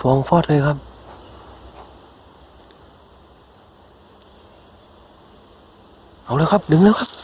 ฟองฟอดเลยครับ เอาแล้วครับ ดึงแล้วครับ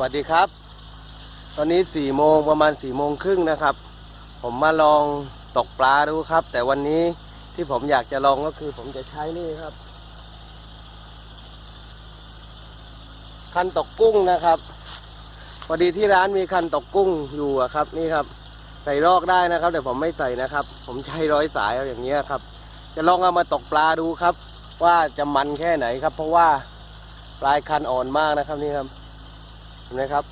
วัสดีครับ ตอนนี้สี่โมงประมาณสี่โมงครึ่งนะครับ ผมมาลองตกปลาดูครับ แต่วันนี้ที่ผมอยากจะลองก็คือผมจะใช้นี่ครับ คันตกกุ้งนะครับพอดีที่ร้านมีคันตกกุ้งอยู่ครับนี่ครับ ใส่รอกได้นะครับ แต่ผมไม่ใส่นะครับ ผมใช้ร้อยสายเอาอย่างเงี้ยครับ จะลองเอามาตกปลาดูครับ ว่าจะมันแค่ไหนครับ เพราะว่าปลายคันอ่อนมากนะครับนี่ครับ ห็นไหมครับ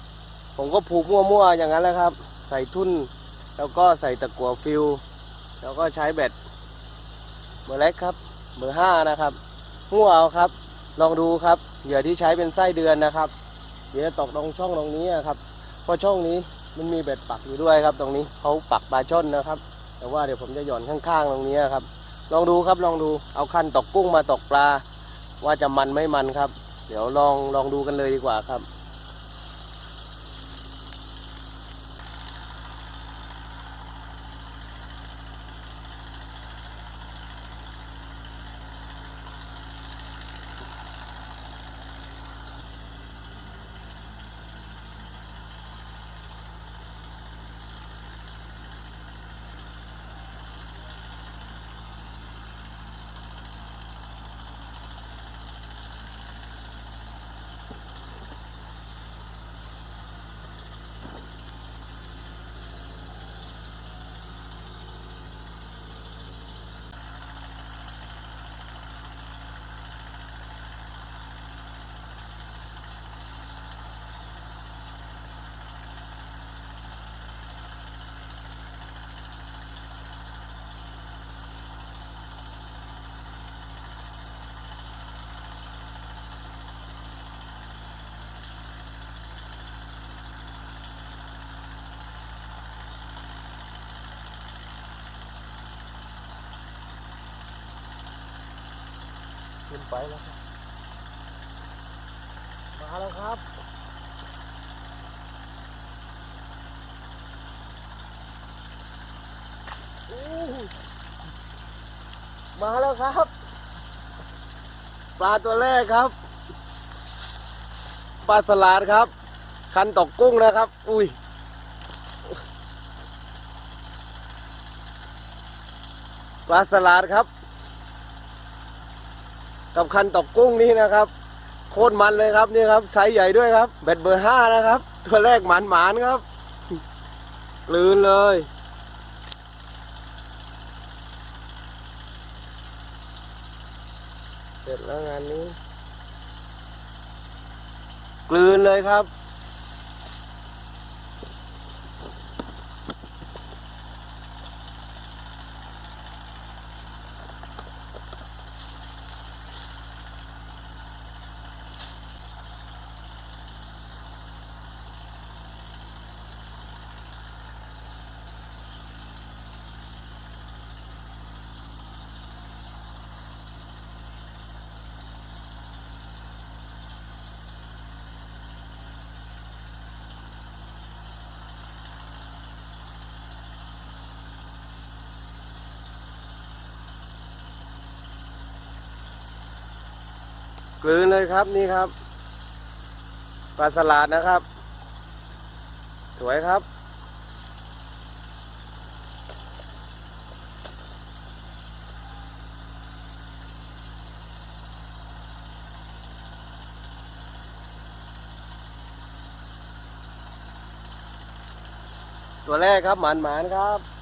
ผมก็ผูกมั่วๆอย่างนั้นแหละครับ ใส่ทุ่นแล้วก็ใส่ตะกั่วฟิว แล้วก็ใช้แบตเบอร์เล็กครับเบอร์ห้านะครับมั่วเอาครับ ลองดูครับเหยื่อที่ใช้เป็นไส้เดือนนะครับเดี๋ยวตกตรงช่องตรงนี้ครับเพราะช่องนี้มันมีเบ็ดปักอยู่ด้วยครับ ตรงนี้เขาปักปลาช่อนนะครับ แต่ว่าเดี๋ยวผมจะหย่อนข้างๆตรงนี้ครับ ลองดูครับลองดูเอาคันตกกุ้งมาตกปลา ว่าจะมันไม่มันครับ เดี๋ยวลองลองดูกันเลยดีกว่าครับ ขึ้นไปแล้วมาแล้วครับมาแล้วครับ ปลาตัวแรกครับ ปลาสลาดครับ คันตกกุ้งนะครับ อุ้ยปลาสลาดครับ กับคันตกกุ้งนี่นะครับ โคตรมันเลยครับนี่ครับไซส์ใหญ่ด้วยครับเบ็ดเบอร์ห้านะครับ ตัวแรกหมานหมานครับลืนเลย เสร็จแล้วงานนี้ กลืนเลยครับ กลืนเลยครับนี่ครับปลาสลัดนะครับ สวยครับ ตัวแรกครับหมานหมานครับ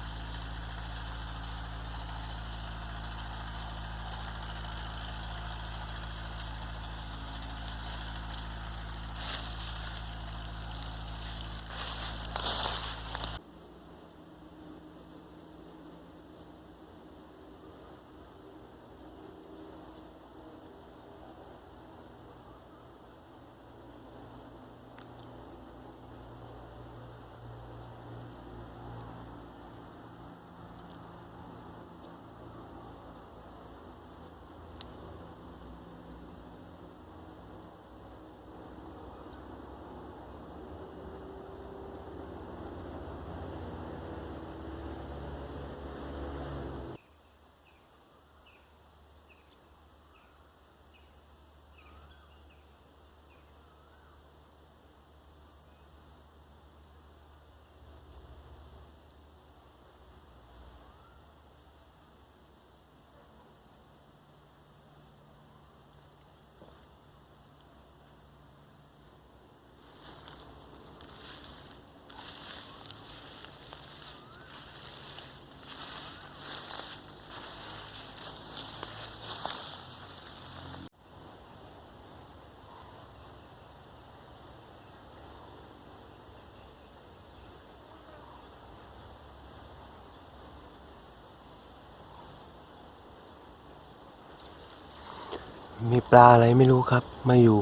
มีปลาอะไรไม่รู้ครับ มาอยู่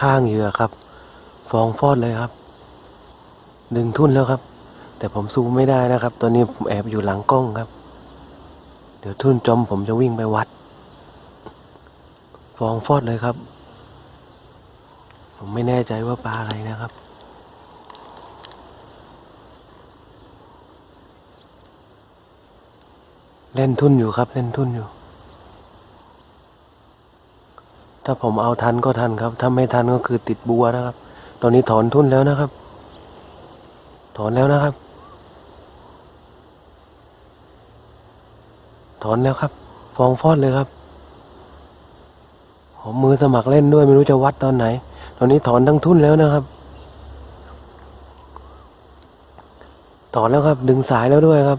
ข้างเหยื่อครับ ฟองฟอดเลยครับ ดึงทุ่นแล้วครับ แต่ผมซูมไม่ได้นะครับ ตอนนี้ผมแอบอยู่หลังกล้องครับ เดี๋ยวทุ่นจมผมจะวิ่งไปวัด ฟองฟอดเลยครับ ผมไม่แน่ใจว่าปลาอะไรนะครับเล่นทุ่นอยู่ครับ เล่นทุ่นอยู่ ถ้าผมเอาทันก็ทันครับ ถ้าไม่ทันก็คือติดบัวนะครับ ตอนนี้ถอนทุนแล้วนะครับ ถอนแล้วนะครับ ถอนแล้วครับ ฟองฟอดเลยครับผมมือสมัครเล่นด้วยไม่รู้จะวัดตอนไหน ตอนนี้ถอนทั้งทุนแล้วนะครับ ถอนแล้วครับ ดึงสายแล้วด้วยครับ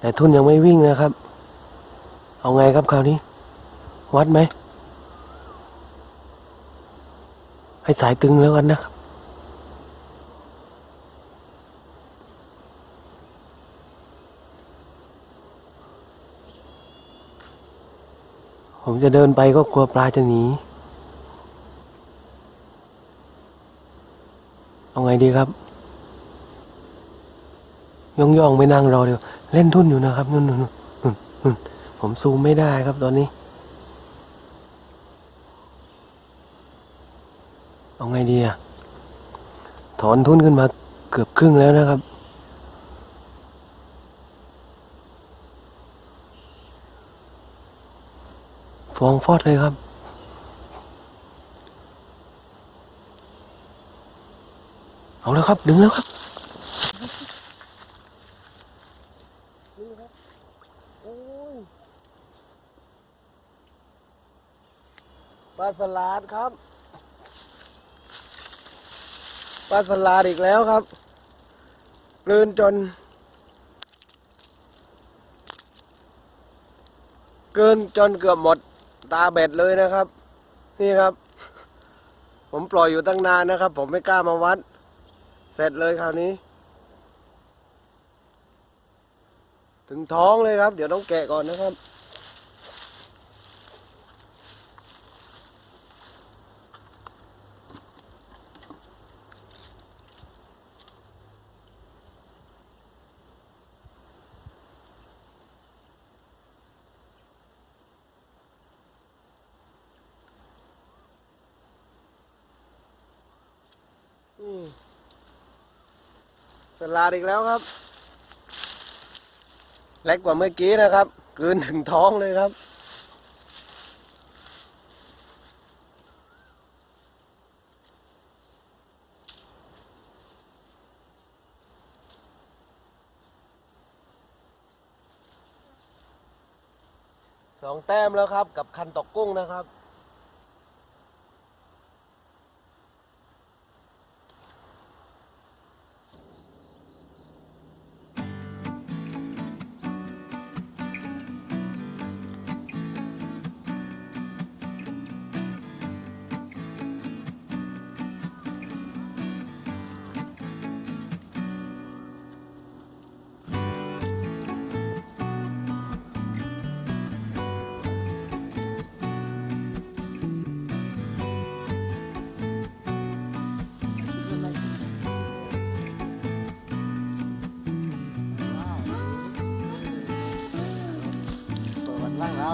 แต่ทุนยังไม่วิ่งนะครับ เอาไงครับคราวนี้ วัดไหม ให้สายตึงแล้วกันนะครับ ผมจะเดินไปก็กลัวปลาจะหนี เอาไงดีครับ ย่องย่องไม่นั่งรอเดี๋ยว เล่นทุ่นอยู่นะครับนู่นนู่นนู่นนู่นผมซูมไม่ได้ครับตอนนี้ เอาไงดีอะถอนทุนขึ้นมาเกือบครึ่งแล้วนะครับ ฟองฟอดเลยครับ เอาแล้วครับ ดึงแล้วครับปลาสลัดครับ ปลาสลัดอีกแล้วครับกลืนจนเกินจนเกือบหมดตาเบ็ดเลยนะครับ นี่ครับ ผมปล่อยอยู่ตั้งนานนะครับ ผมไม่กล้ามาวัด เสร็จเลยคราวนี้ ถึงท้องเลยครับ เดี๋ยวต้องแกะก่อนนะครับ สลาดอีกแล้วครับ เล็กกว่าเมื่อกี้นะครับกืนถึงท้องเลยครับ สองแต้มแล้วครับ กับคันตอกกุ้งนะครับ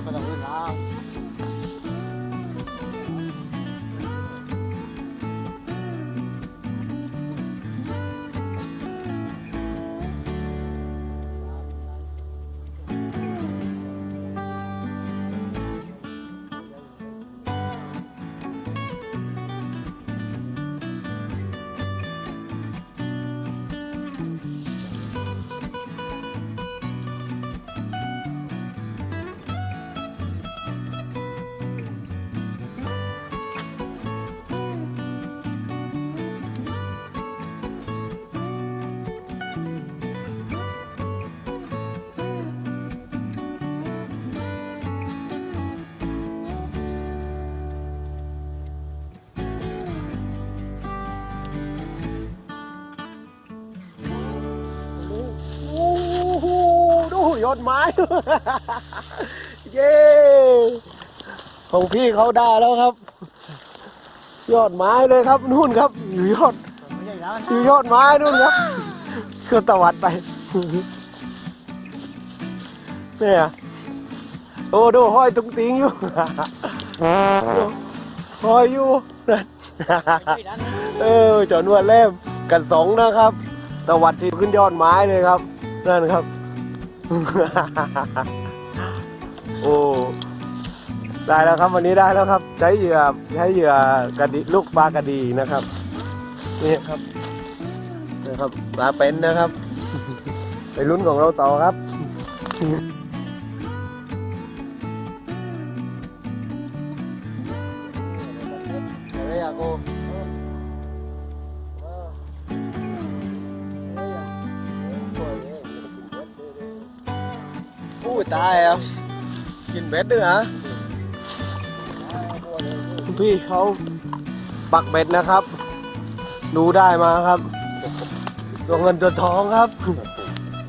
เปิดวัน ยอดไม้ เย้ ของพี่เขาได้แล้วครับ ยอดไม้เลยครับนู่นครับ อยู่ยอด อยู่ยอดไม้นู่นครับเครื่องตวัดไปเนี่ยโอ้ดูห้อยตุงติงอยู่ห้อยอยู่เออจอนวดเล่มกันสองนะครับตวัดที่ขึ้นยอดไม้เลยครับ นั่นครับ โอ้ได้แล้วครับวันนี้ได้แล้วครับ ใช้เหยื่อใช้เหยื่อกระดิลูกปลากระดีนะครับนี่ครับนะครับปลาเป็นนะครับ ไปลุ้นของเราต่อครับ บ็ดด้วยฮะคุณพี่เขาปักเบ็ดนะครับ ดูได้มาครับตัวเงินตัวทองครับ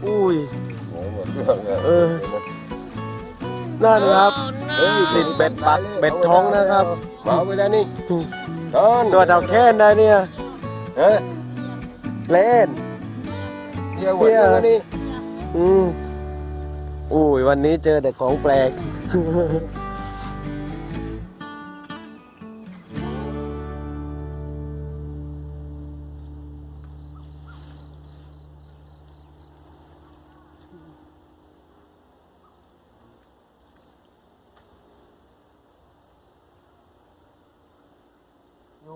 อุ้ยเออนั่นครับติดเบ็ดปักเบ็ดท้องนะครับมาไปแล้วนี่ตอนตัวเท่าแค่นได้เนี่ยเฮ้ยเล่นเดี๋ยววันนี้นี่อืมอุ้ยวันนี้เจอแต่ของแปลก ยุ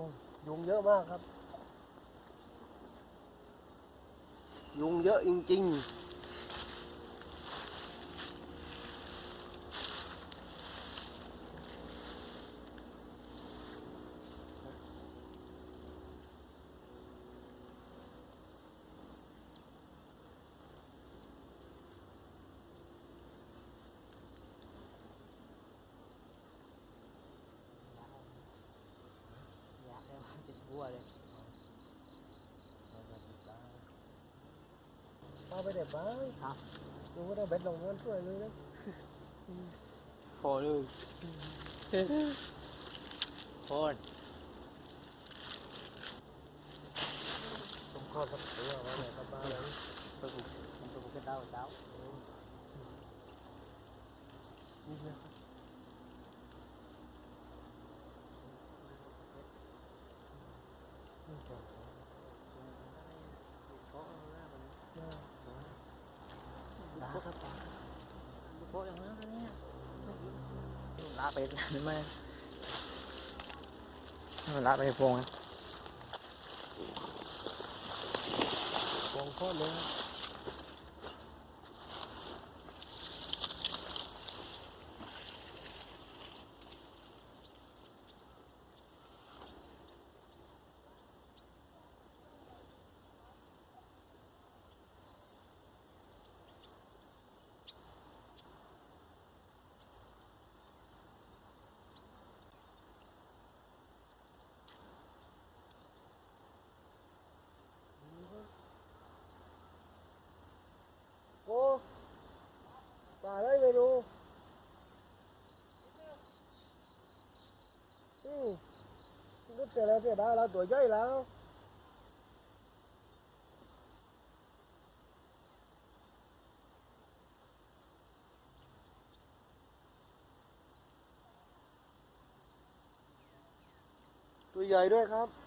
งยุงเยอะมากครับ ยุงเยอะจริงๆ อยากให้มันเป็นบัวเลย เอา ไปเด็ดบ้างครับลุงก็ได้เบ็ดลงเงินช่วยเลยนะพอเลยพอผมข้อสักตัวไว้ไหนครับบ้านเลย tôi cũng tôi cũng cái đau đau นี่นะครับ có ละไปไม่มันละไปพวงพวงโคตรเลย แล้วเสียได้แล้วตัวย่อยแล้วตัวใหญ่ด้วยครับ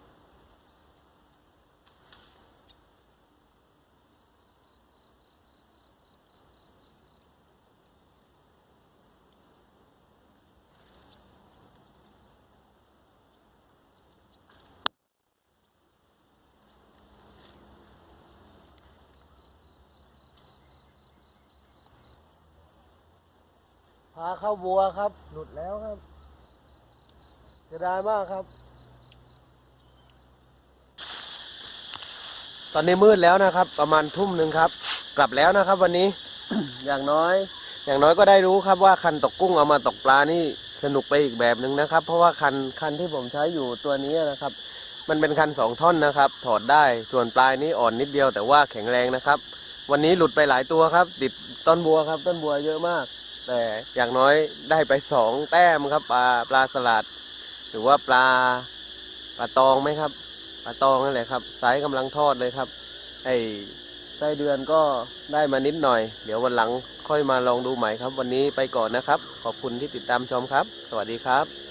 พาเข้าบัวครับ หลุดแล้วครับเสียดายมากครับ ตอนนี้มืดแล้วนะครับ ประมาณทุ่มหนึ่งครับ กลับแล้วนะครับ วันนี้ อย่างน้อย อย่างน้อยก็ได้รู้ครับว่าคันตกกุ้งเอามาตกปลานี่สนุกไปอีกแบบหนึ่งนะครับ เพราะว่าคันคันที่ผมใช้อยู่ตัวนี้นะครับ มันเป็นคันสองท่อนนะครับ ถอดได้ส่วนปลายนี้อ่อนนิดเดียวแต่ว่าแข็งแรงนะครับ วันนี้หลุดไปหลายตัวครับ ติดต้นบัวครับ ต้นบัวเยอะมาก แต่อย่างน้อยได้ไปสองแต้มครับปลาปลาสลัด หรือว่าปลาปลาตองไหมครับปลาตองนั่นแหละครับสายกำลังทอดเลยครับไอ้ไส้เดือนก็ได้มานิดหน่อย เดี๋ยววันหลังค่อยมาลองดูใหม่ครับ วันนี้ไปก่อนนะครับ ขอบคุณที่ติดตามชมครับ สวัสดีครับ